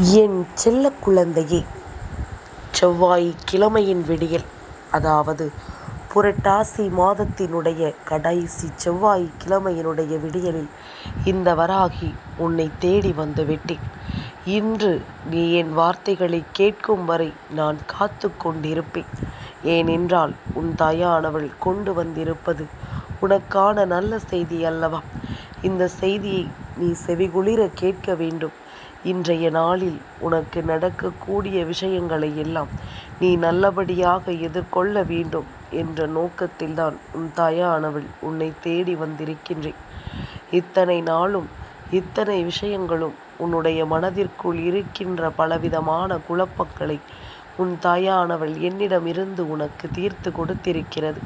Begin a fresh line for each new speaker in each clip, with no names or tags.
என் செல்ல குழந்தையே செவ்வாய்க் கிழமையின் விடியல். அதாவது புரட்டாசி மாதத்தினுடைய கடைசி செவ்வாய் கிழமையினுடைய விடியலில் இந்த வராகி உன்னை தேடி வந்து விட்டேன். இன்று நீ என் வார்த்தைகளைக் கேட்கும் வரை நான் காத்து கொண்டிருப்பேன். ஏனென்றால் உன் தாயானவள் கொண்டு வந்திருப்பது உனக்கான நல்ல செய்தி அல்லவா? இந்த செய்தியை நீ செவிகுளிர கேட்க வேண்டும். இன்றைய நாளில் உனக்கு நடக்கக்கூடிய விஷயங்களை எல்லாம் நீ நல்லபடியாக எதிர்கொள்ள வேண்டும் என்ற நோக்கத்தில்தான் உன் தாயானவள் உன்னை தேடி வந்திருக்கின்றேன். இத்தனை நாளும் இத்தனை விஷயங்களும் உன்னுடைய மனதிற்குள் இருக்கின்ற பலவிதமான குழப்பங்களை உன் தாயானவள் என்னிடமிருந்து உனக்கு தீர்த்து கொடுத்திருக்கிறது.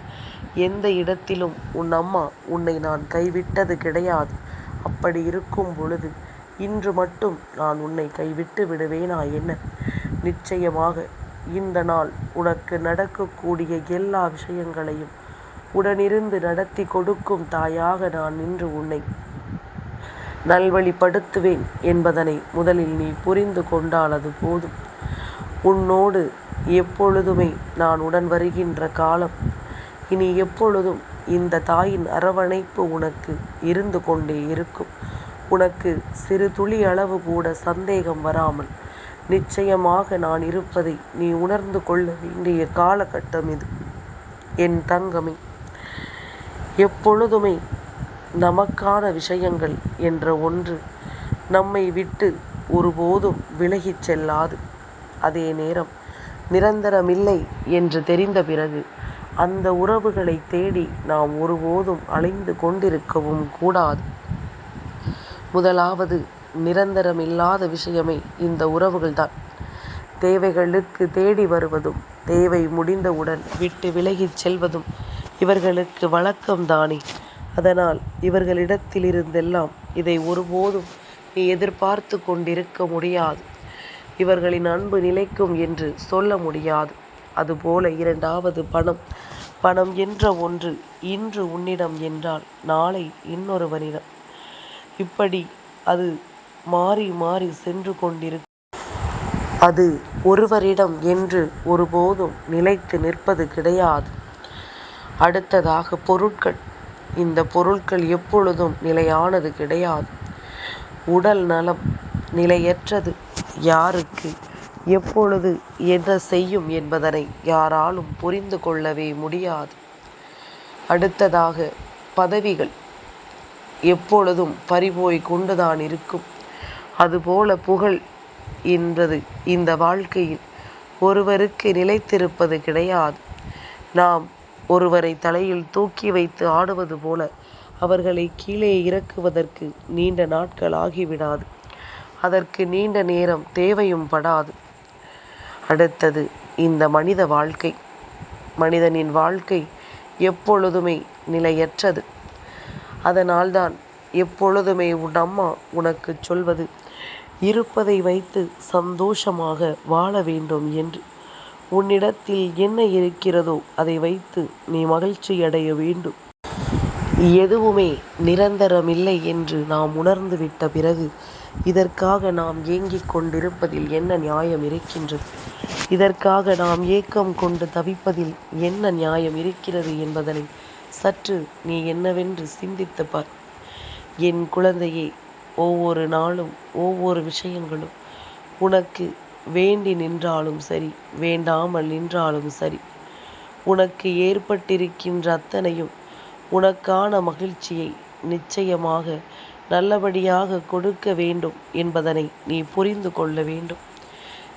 எந்த இடத்திலும் உன் அம்மா உன்னை நான் கைவிட்டது கிடையாது. அப்படி இருக்கும் பொழுது இன்று மட்டும் நான் உன்னை கைவிட்டு விடுவேனா என்ன? நிச்சயமாக இந்த நாள் உனக்கு நடக்கக்கூடிய எல்லா விஷயங்களையும் உடனிருந்து நடத்தி கொடுக்கும் தாயாக நான் நின்று உன்னை நல்வழிப்படுத்துவேன் என்பதனை முதலில் நீ புரிந்து கொண்டால் அது போதும். உன்னோடு எப்பொழுதுமே நான் உடன் வருகின்ற காலம் இனி எப்பொழுதும் இந்த தாயின் அரவணைப்பு உனக்கு இருந்து கொண்டே இருக்கும். உனக்கு சிறு துளி அளவு கூட சந்தேகம் வராமல். நிச்சயமாக நான் இருப்பதை நீ உணர்ந்து கொள்ள வேண்டிய காலகட்டம் இது. என் தங்கமே எப்பொழுதுமே நமக்கான விஷயங்கள் என்ற ஒன்று நம்மை விட்டு ஒருபோதும் விலகிச் செல்லாது. அதே நேரம் நிரந்தரமில்லை என்று தெரிந்த பிறகு அந்த உறவுகளை தேடி நாம் ஒருபோதும் அலைந்து கொண்டிருக்கவும் கூடாது. முதலாவது நிரந்தரமில்லாத விஷயமே இந்த உறவுகள்தான். தேவைகளுக்கு தேடி வருவதும் தேவை முடிந்தவுடன் விட்டு விலகிச் செல்வதும் இவர்களுக்கு வழக்கம்தானே அதனால் இவர்களிடத்திலிருந்தெல்லாம் இதை ஒருபோதும் நீ எதிர்பார்த்து கொண்டிருக்க முடியாது. இவர்களின் அன்பு நிலைக்கும் என்று சொல்ல முடியாது. அதுபோல இரண்டாவது பணம். பணம் என்ற ஒன்று இன்று உன்னிடம் என்றால் நாளை இன்னொருவனிடம். இப்படி அது மாறி மாறி சென்று கொண்டிருக்கும். அது ஒருவரிடம் என்று ஒருபோதும் நிலைத்து நிற்பது கிடையாது. அடுத்ததாக பொருட்கள். இந்த பொருட்கள் எப்பொழுதும் நிலையானது கிடையாது. உடல் நலம் நிலையற்றது. யாருக்கு எப்பொழுது என்ன செய்யும் என்பதனை யாராலும் புரிந்து கொள்ளவே முடியாது. அடுத்ததாக பதவிகள். எப்பொழுதும் பறிபோய் கொண்டுதான் இருக்கும். அதுபோல புகழ் என்பது இந்த வாழ்க்கையில் ஒருவருக்கு நிலைத்திருப்பது கிடையாது. நாம் ஒருவரை தலையில் தூக்கி வைத்து ஆடுவது போல அவர்களை கீழே இறக்குவதற்கு நீண்ட நாட்கள் ஆகிவிடாது. அதற்கு நீண்ட நேரம் தேவையும் படாது. அடுத்தது இந்த மனித வாழ்க்கை. மனிதனின் வாழ்க்கை எப்பொழுதுமே நிலையற்றது. அதனால்தான் எப்பொழுதுமே உன் அம்மா உனக்கு சொல்வது இருப்பதை வைத்து சந்தோஷமாக வாழ வேண்டும் என்று. உன்னிடத்தில் என்ன இருக்கிறதோ அதை வைத்து நீ மகிழ்ச்சி அடைய வேண்டும். எதுவுமே நிரந்தரமில்லை என்று நாம் உணர்ந்து விட்ட பிறகு இதற்காக நாம் ஏங்கிக் கொண்டிருப்பதில் என்ன நியாயம் இருக்கின்றது? இதற்காக நாம் ஏக்கம் கொண்டு தவிப்பதில் என்ன நியாயம் இருக்கிறது என்பதனை சற்று நீ என்னவென்று சிந்தித்து பார் என் குழந்தையே ஒவ்வொரு நாளும் ஒவ்வொரு விஷயங்களும் உனக்கு வேண்டி நின்றாலும் சரி வேண்டாமல் நின்றாலும் சரி. உனக்கு ஏற்பட்டிருக்கின்ற அத்தனையும் உனக்கான மகிழ்ச்சியை நிச்சயமாக நல்லபடியாக கொடுக்க வேண்டும் என்பதனை நீ புரிந்து கொள்ள வேண்டும்.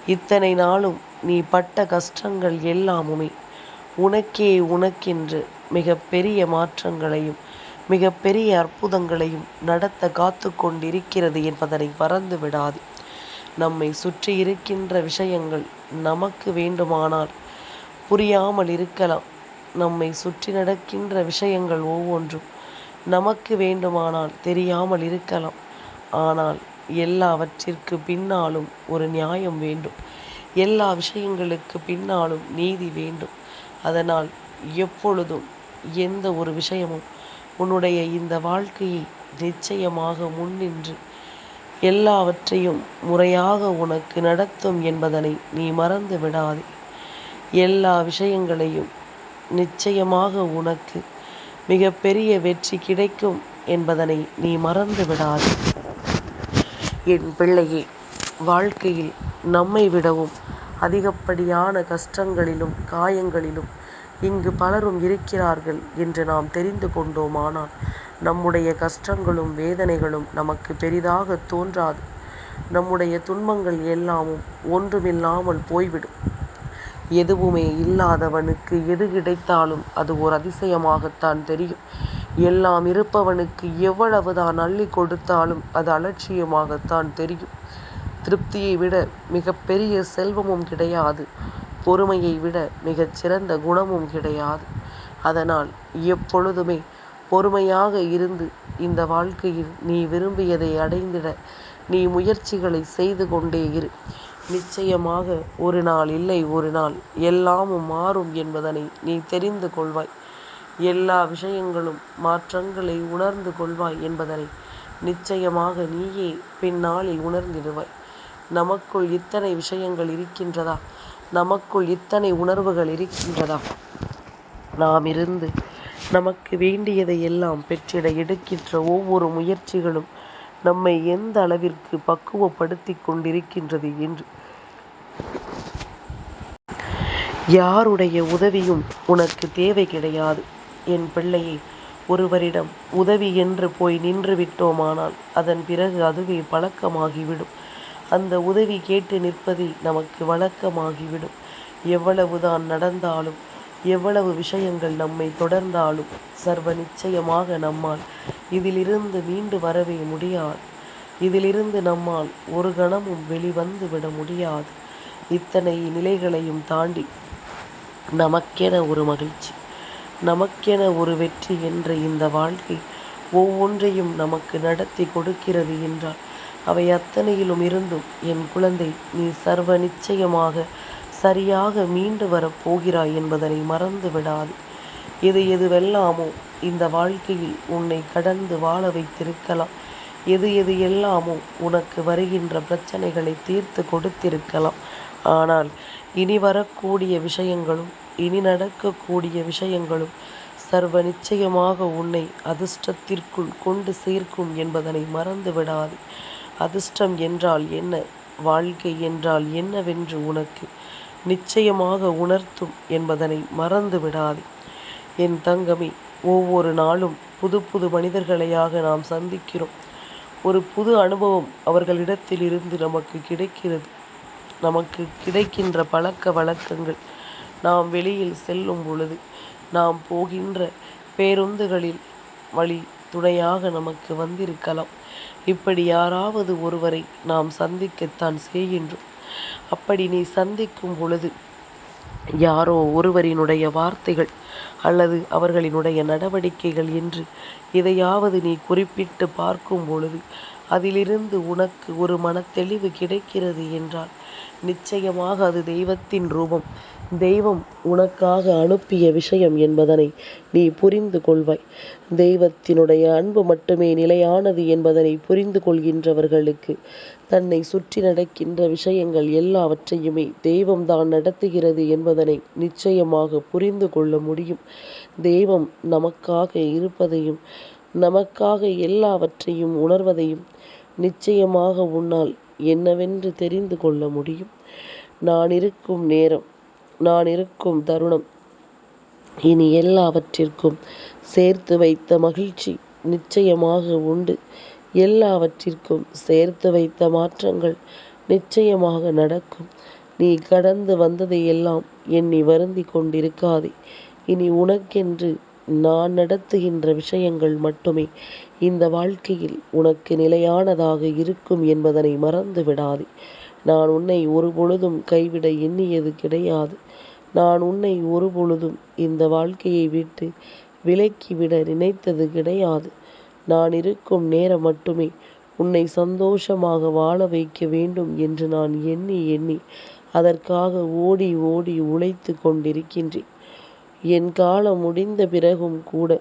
இத்தனை நாளும் நீ பட்ட கஷ்டங்கள் எல்லாமுமே உனக்கே உனக்கென்று மிகப்பெரிய மாற்றங்களையும் மிகப்பெரிய அற்புதங்களையும் நடத்த காத்து கொண்டிருக்கிறது என்பதனை மறந்து விடாது. நம்மை சுற்றி இருக்கின்ற விஷயங்கள் நமக்கு வேண்டுமானால் புரியாமல் இருக்கலாம். நம்மை சுற்றி நடக்கின்ற விஷயங்கள் ஒவ்வொன்றும் நமக்கு வேண்டுமானால் தெரியாமல் இருக்கலாம். ஆனால் எல்லாவற்றிற்கு பின்னாலும் ஒரு நியாயம் வேண்டும். எல்லா விஷயங்களுக்கு பின்னாலும் நீதி வேண்டும். அதனால் எப்பொழுதும் எந்த ஒரு விஷயமும் உன்னுடைய இந்த வாழ்க்கையை நிச்சயமாக முன்னின்று எல்லாவற்றையும் முறையாக உனக்கு நடத்தும் என்பதனை நீ மறந்து விடாதே. எல்லா விஷயங்களையும் நிச்சயமாக உனக்கு மிகப்பெரிய வெற்றி கிடைக்கும் என்பதனை நீ மறந்து விடாதே. என் பிள்ளையே வாழ்க்கையில் நம்மை விடவும் அதிகப்படியான கஷ்டங்களிலும் காயங்களிலும் இங்கு பலரும் இருக்கிறார்கள் என்று நாம் தெரிந்து கொண்டோமானால் நம்முடைய கஷ்டங்களும் வேதனைகளும் நமக்கு பெரிதாக தோன்றாது. நம்முடைய துன்பங்கள் எல்லாமும் ஒன்றுமில்லாமல் போய்விடும். எதுவுமே இல்லாதவனுக்கு எது கிடைத்தாலும் அது ஒரு அதிசயமாகத்தான் தெரியும். எல்லாம் இருப்பவனுக்கு எவ்வளவுதான் அள்ளி கொடுத்தாலும் அது அலட்சியமாகத்தான் தெரியும். திருப்தியை விட மிகப்பெரிய செல்வமும் கிடையாது. பொறுமையை விட மிகச் சிறந்த குணமும் கிடையாது. அதனால் எப்பொழுதுமே பொறுமையாக இருந்து இந்த வாழ்க்கையில் நீ விரும்பியதை அடைந்திட நீ முயற்சிகளை செய்து கொண்டே இரு. நிச்சயமாக ஒரு நாள் இல்லை ஒரு நாள் எல்லாமும் மாறும் என்பதனை நீ தெரிந்து கொள்வாய். எல்லா விஷயங்களும் மாற்றங்களை உணர்ந்து கொள்வாய் என்பதனை நிச்சயமாக நீயே பின்னாளில் உணர்ந்திடுவாய். நமக்குள் இத்தனை விஷயங்கள் இருக்கின்றதா? நமக்குள் இத்தனை உணர்வுகள் இருக்கின்றதா? நாம் இருந்து நமக்கு வேண்டியதை எல்லாம் பெற்றிட எடுக்கின்ற ஒவ்வொரு முயற்சிகளும் நம்மை எந்த அளவிற்கு பக்குவப்படுத்தி கொண்டிருக்கின்றது என்று. யாருடைய உதவியும் உனக்கு தேவை கிடையாது. என் பிள்ளையை ஒருவரிடம் உதவி என்று போய் நின்று விட்டோமானால் அதன் பிறகு அதுவே பழக்கமாகிவிடும். அந்த உதவி கேட்டு நிற்பதே நமக்கு வழக்கமாகிவிடும். எவ்வளவுதான் நடந்தாலும் எவ்வளவு விஷயங்கள் நம்மை தொடர்ந்தாலும் சர்வ நிச்சயமாக நம்மால் இதிலிருந்து மீண்டு வரவே முடியாது. இதிலிருந்து நம்மால் ஒரு கணமும் வெளிவந்து விட முடியாது. இத்தனை நிலைகளையும் தாண்டி நமக்கென ஒரு மகிழ்ச்சி நமக்கென ஒரு வெற்றி என்ற இந்த வாழ்க்கை ஒவ்வொன்றையும் நமக்கு நடத்தி கொடுக்கிறது என்றால் அவை அத்தனையிலும் இருந்தும் என் குழந்தை நீ சர்வ நிச்சயமாக சரியாக மீண்டு வரப்போகிறாய் என்பதனை மறந்து விடாது. எது எதுவெல்லாமோ இந்த வாழ்க்கையில் உன்னை கடந்து வாழ வைத்திருக்கலாம். எது எது எல்லாமோ உனக்கு வருகின்ற பிரச்சனைகளை தீர்த்து கொடுத்திருக்கலாம். ஆனால் இனி வரக்கூடிய விஷயங்களும் இனி நடக்கக்கூடிய விஷயங்களும் சர்வ நிச்சயமாக உன்னை அதிர்ஷ்டத்திற்குள் கொண்டு சேர்க்கும் என்பதனை மறந்து விடாது. அதிர்ஷ்டம் என்றால் என்ன? வாழ்க்கை என்றால் என்னவென்று உனக்கு நிச்சயமாக உணர்த்தும் என்பதனை மறந்து விடாதே. என் தங்கமே ஒவ்வொரு நாளும் புது புது மனிதர்களையாக நாம் சந்திக்கிறோம். ஒரு புது அனுபவம் அவர்களிடத்திலிருந்து நமக்கு கிடைக்கிறது. நமக்கு கிடைக்கின்ற பழக்க வழக்கங்கள் நாம் வெளியில் செல்லும் பொழுது நாம் போகின்ற பேருந்துகளில் வழி துணையாக நமக்கு வந்திருக்கலாம். இப்படி யாராவது ஒருவரை நாம் சந்திக்கத்தான் செய்கின்றோம். அப்படி நீ சந்திக்கும் பொழுது யாரோ ஒருவரினுடைய வார்த்தைகள் அல்லது அவர்களினுடைய நடவடிக்கைகள் என்று எதையாவது நீ குறிப்பிட்டு பார்க்கும் பொழுது அதிலிருந்து உனக்கு ஒரு மனத்தெளிவு கிடைக்கிறது என்றால் நிச்சயமாக அது தெய்வத்தின் ரூபம். தெய்வம் உனக்காக அனுப்பிய விஷயம் என்பதனை நீ புரிந்து கொள்வாய். தெய்வத்தினுடைய அன்பு மட்டுமே நிலையானது என்பதனை புரிந்து கொள்கின்றவர்களுக்கு தன்னை சுற்றி நடக்கின்ற விஷயங்கள் எல்லாவற்றையுமே தெய்வம்தான் நடத்துகிறது என்பதனை நிச்சயமாக புரிந்து கொள்ள முடியும். தெய்வம் நமக்காக இருப்பதையும் நமக்காக எல்லாவற்றையும் உணர்வதையும் நிச்சயமாக உன்னால் என்னவென்று தெரிந்து கொள்ள முடியும். நான் இருக்கும் நேரம் நான் இருக்கும் தருணம். இனி எல்லாவற்றிற்கும் சேர்த்து வைத்த மகிழ்ச்சி நிச்சயமாக உண்டு. எல்லாவற்றிற்கும் சேர்த்து வைத்த மாற்றங்கள் நிச்சயமாக நடக்கும். நீ கடந்து வந்ததையெல்லாம் எண்ணி வருந்தி கொண்டிருக்காதே. இனி உனக்கென்று நான் நடத்துகின்ற விஷயங்கள் மட்டுமே இந்த வாழ்க்கையில் உனக்கு நிலையானதாக இருக்கும் என்பதனை மறந்து விடாதே நான் உன்னை ஒருபொழுதும் கைவிட எண்ணியது கிடையாது. நான் உன்னை ஒருபொழுதும் இந்த வாழ்க்கையை விட்டு விலக்கிவிட நினைத்தது கிடையாது. நான் இருக்கும் நேரம் மட்டுமே உன்னை சந்தோஷமாக வாழ வைக்க வேண்டும் என்று நான் எண்ணி எண்ணி அதற்காக ஓடி ஓடி உழைத்து கொண்டிருக்கின்றேன். என் காலம் முடிந்த பிறகும் கூட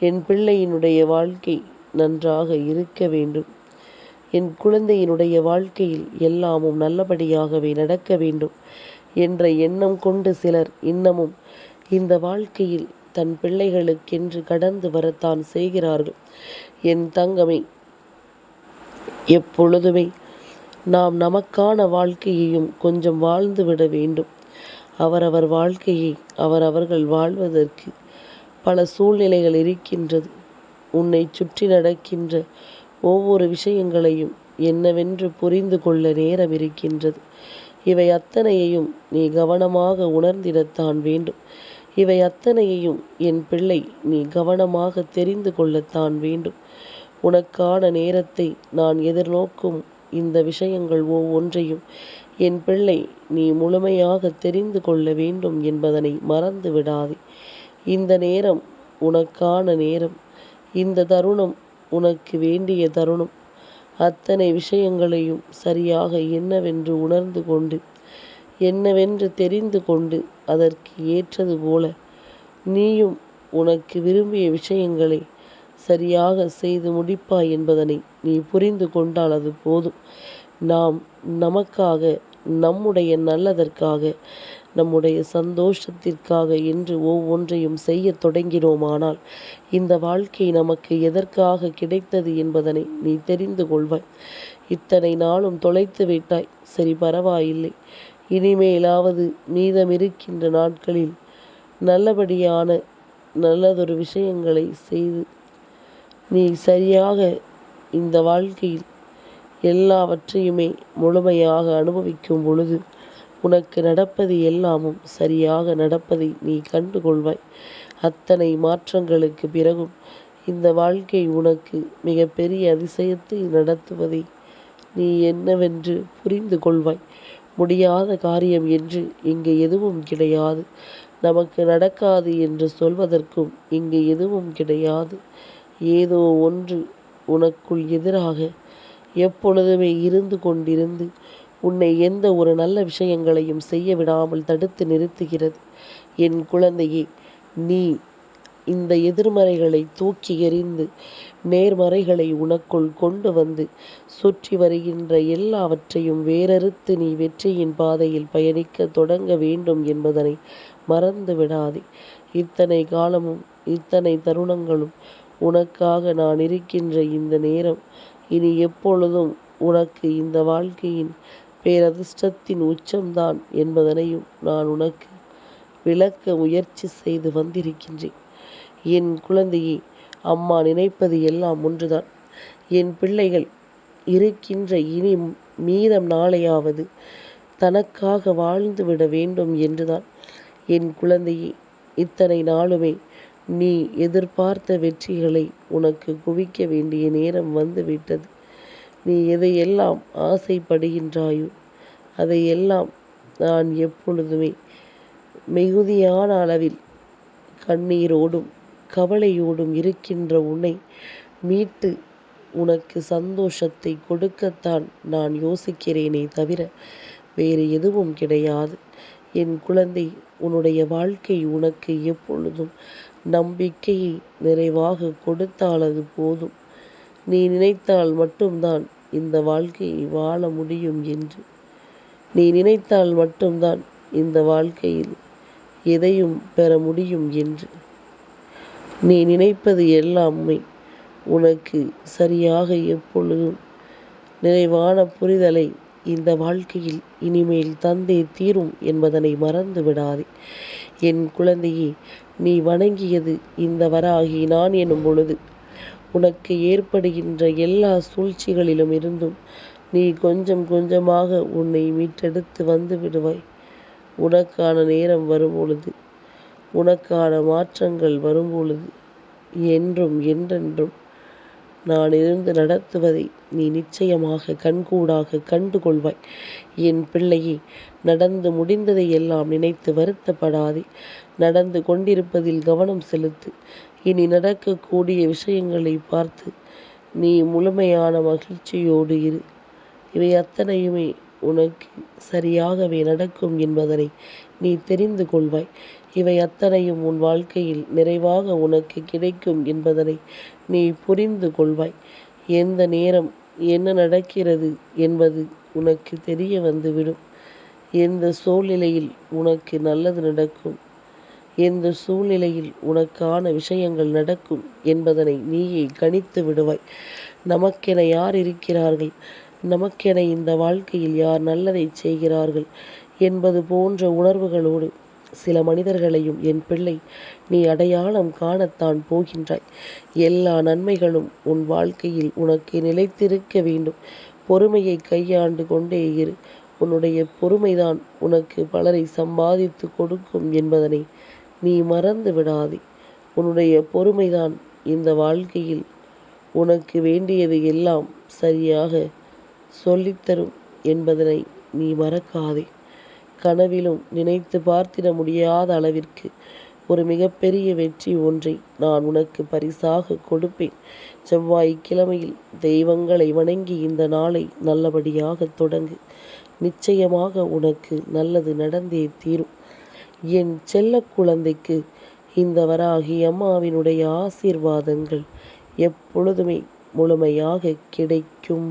என் பிள்ளையினுடைய வாழ்க்கை நன்றாக இருக்க வேண்டும். என் குழந்தையினுடைய வாழ்க்கையில் எல்லாமும் நல்லபடியாகவே நடக்க வேண்டும். என்ற எண்ணம் கொண்டு சிலர் இன்னமும் இந்த வாழ்க்கையில் தன் பிள்ளைகளுக்கென்று கடந்து வரத்தான் செய்கிறார்கள். என் தங்கமே எப்பொழுதுமே நாம் நமக்கான வாழ்க்கையையும் கொஞ்சம் வாழ்ந்துவிட வேண்டும். அவரவர் வாழ்க்கையை அவரவர்கள் வாழ்வதற்கு பல சூழ்நிலைகள் இருக்கின்றது. உன்னை சுற்றி நடக்கின்ற ஒவ்வொரு விஷயங்களையும் என்னவென்று புரிந்து கொள்ள நேரம் இருக்கின்றது. இவை அத்தனையையும் நீ கவனமாக உணர்ந்திடத்தான் வேண்டும். இவை அத்தனையையும் என் பிள்ளை நீ கவனமாக தெரிந்து கொள்ளத்தான் வேண்டும். உனக்கான நேரத்தை நான் எதிர்நோக்கும் இந்த விஷயங்கள் ஒவ்வொன்றையும் என் பிள்ளை நீ முழுமையாக தெரிந்து கொள்ள வேண்டும் என்பதனை மறந்து விடாதே. இந்த நேரம் உனக்கான நேரம். இந்த தருணம் உனக்கு வேண்டிய தருணம். அத்தனை விஷயங்களையும் சரியாக என்னவென்று உணர்ந்து கொண்டு என்னவென்று தெரிந்து கொண்டு அதற்கு ஏற்றது போல நீயும் உனக்கு விரும்பிய விஷயங்களை சரியாக செய்து முடிப்பாய் என்பதனை நீ புரிந்து கொண்டால் அது போதும். நாம் நமக்காக நம்முடைய நல்லதற்காக நம்முடைய சந்தோஷத்திற்காக என்று ஒவ்வொன்றையும் செய்ய தொடங்கினோமானால் இந்த வாழ்க்கை நமக்கு எதற்காக கிடைத்தது என்பதனை நீ தெரிந்து கொள்வாய். இத்தனை நாளும் தொலைத்து விட்டாய். சரி பரவாயில்லை. இனிமேலாவது மீதமிருக்கின்ற நாட்களில் நல்லபடியான நல்லதொரு விஷயங்களை செய்து நீ சரியாக இந்த வாழ்க்கையில் எல்லாவற்றையுமே முழுமையாக அனுபவிக்கும் பொழுது உனக்கு நடப்பது எல்லாமும் சரியாக நடப்பதை நீ கண்டு கொள்வாய் அத்தனை மாற்றங்களுக்கு பிறகும் இந்த வாழ்க்கை உனக்கு மிகப்பெரிய அதிசயத்தை நடத்துவதை நீ என்னவென்று புரிந்து கொள்வாய். முடியாத காரியம் என்று இங்கு எதுவும் கிடையாது. நமக்கு நடக்காது என்று சொல்வதற்கும் இங்கு எதுவும் கிடையாது. ஏதோ ஒன்று உனக்குள் எதிராக எப்பொழுதுமே இருந்து கொண்டிருந்து உன்னை எந்த ஒரு நல்ல விஷயங்களையும் செய்ய விடாமல் தடுத்து நிறுத்துகிறது. என் குழந்தையே நீ இந்த எதிர்மறைகளை தூக்கி எறிந்து நேர்மறைகளை உனக்குள் கொண்டு வந்து சுற்றி வருகின்ற எல்லாவற்றையும் வேறறுத்து நீ வெற்றியின் பாதையில் பயணிக்க தொடங்க வேண்டும் என்பதனை மறந்து விடாதே. இத்தனை காலமும் இத்தனை தருணங்களும் உனக்காக நான் இருக்கின்ற இந்த நேரம் இனி எப்பொழுதும் உனக்கு இந்த வாழ்க்கையின் பேரதிர்ஷ்டத்தின் உச்சம்தான் என்பதனையும் நான் உனக்கு விளக்க முயற்சி செய்து வந்திருக்கின்றேன். என் குழந்தையை அம்மா நினைப்பது எல்லாம் ஒன்றுதான். என் பிள்ளைகள் இருக்கின்ற இனி மீதம் நாளையாவது தனக்காக வாழ்ந்து விட வேண்டும் என்றுதான். என் குழந்தையை இத்தனை நாளுமே நீ எதிர்பார்த்த வெற்றிகளை உனக்கு குவிக்க வேண்டிய நேரம் வந்துவிட்டது. நீ எதையெல்லாம் ஆசைப்படுகின்றாயோ அதையெல்லாம் நான் எப்பொழுதுமே மிகுதியான அளவில் கண்ணீரோடும் கவலையோடும் இருக்கின்ற உன்னை மீட்டு உனக்கு சந்தோஷத்தை கொடுக்கத்தான் நான் யோசிக்கிறேனே தவிர வேறு எதுவும் கிடையாது. என் குழந்தை உன்னுடைய வாழ்க்கை உனக்கு எப்பொழுதும் நம்பிக்கையை நிறைவாக கொடுத்தால் அது போதும். நீ நினைத்தால் மட்டும்தான் இந்த வாழ்க்கையை வாழ முடியும் என்று. நீ நினைத்தால் மட்டும்தான் இந்த வாழ்க்கையில் எதையும் பெற முடியும் என்று. நீ நினைப்பது எல்லாமே உனக்கு சரியாக எப்பொழுதும் நிறைவான புரிதலை இந்த வாழ்க்கையில் இனிமேல் தந்தே தீரும் என்பதனை மறந்து விடாதே என் குழந்தையே நீ வணங்கியது இந்த வராகி நான் எனும் பொழுது. உனக்கு ஏற்படுகின்ற எல்லா சூழ்ச்சிகளிலும் இருந்தும் நீ கொஞ்சம் கொஞ்சமாக உன்னை மீட்டெடுத்து வந்து விடுவாய். உனக்கான நேரம் வரும்பொழுது உனக்கான மாற்றங்கள் வரும்பொழுது என்றும் என்றென்றும் நான் இருந்து நடத்துவதை நீ நிச்சயமாக கண்கூடாக கண்டு கொள்வாய் என் பிள்ளையே நடந்து முடிந்ததை எல்லாம் நினைத்து வருத்தப்படாதே. நடந்து கொண்டிருப்பதில் கவனம் செலுத்து. இனி நடக்கக்கூடிய விஷயங்களை பார்த்து நீ முழுமையான மகிழ்ச்சியோடு இரு. இவை அத்தனையுமே உனக்கு சரியாகவே நடக்கும் என்பதனை நீ தெரிந்து கொள்வாய். இவை அத்தனையும் உன் வாழ்க்கையில் நிறைவாக உனக்கு கிடைக்கும் என்பதனை நீ புரிந்து கொள்வாய். எந்த நேரம் என்ன நடக்கிறது என்பது உனக்கு தெரிய வந்துவிடும். எந்த சூழ்நிலையில் உனக்கு நல்லது நடக்கும். எந்த சூழ்நிலையில் உனக்கான விஷயங்கள் நடக்கும் என்பதனை நீயே கணித்து விடுவாய். நமக்கென யார் இருக்கிறார்கள்? நமக்கென இந்த வாழ்க்கையில் யார் நல்லதை செய்கிறார்கள் என்பது போன்ற உணர்வுகளோடு சில மனிதர்களையும் என் பிள்ளை நீ அடையாளம் காணத்தான் போகின்றாய். எல்லா நன்மைகளும் உன் வாழ்க்கையில் உனக்கு நிலைத்திருக்க வேண்டும். பொறுமையை கையாண்டு கொண்டே இரு. உன்னுடைய பொறுமைதான் உனக்கு பலரை சம்பாதித்து கொடுக்கும் என்பதனை நீ மறந்து விடாதே. உன்னுடைய பொறுமைதான் இந்த வாழ்க்கையில் உனக்கு வேண்டியது எல்லாம் சரியாக சொல்லித்தரும் என்பதனை நீ மறக்காதே. கனவிலும் நினைத்து பார்த்திட முடியாத அளவிற்கு ஒரு மிகப்பெரிய வெற்றி ஒன்றை நான் உனக்கு பரிசாக கொடுப்பேன். செவ்வாய்க்கிழமையில் தெய்வங்களை வணங்கி இந்த நாளை நல்லபடியாக தொடங்கு. நிச்சயமாக உனக்கு நல்லது நடந்தே தீரும். என் செல்ல குழந்தைக்கு இந்த வராகி அம்மாவினுடைய ஆசீர்வாதங்கள் எப்பொழுதுமே முழுமையாக கிடைக்கும்.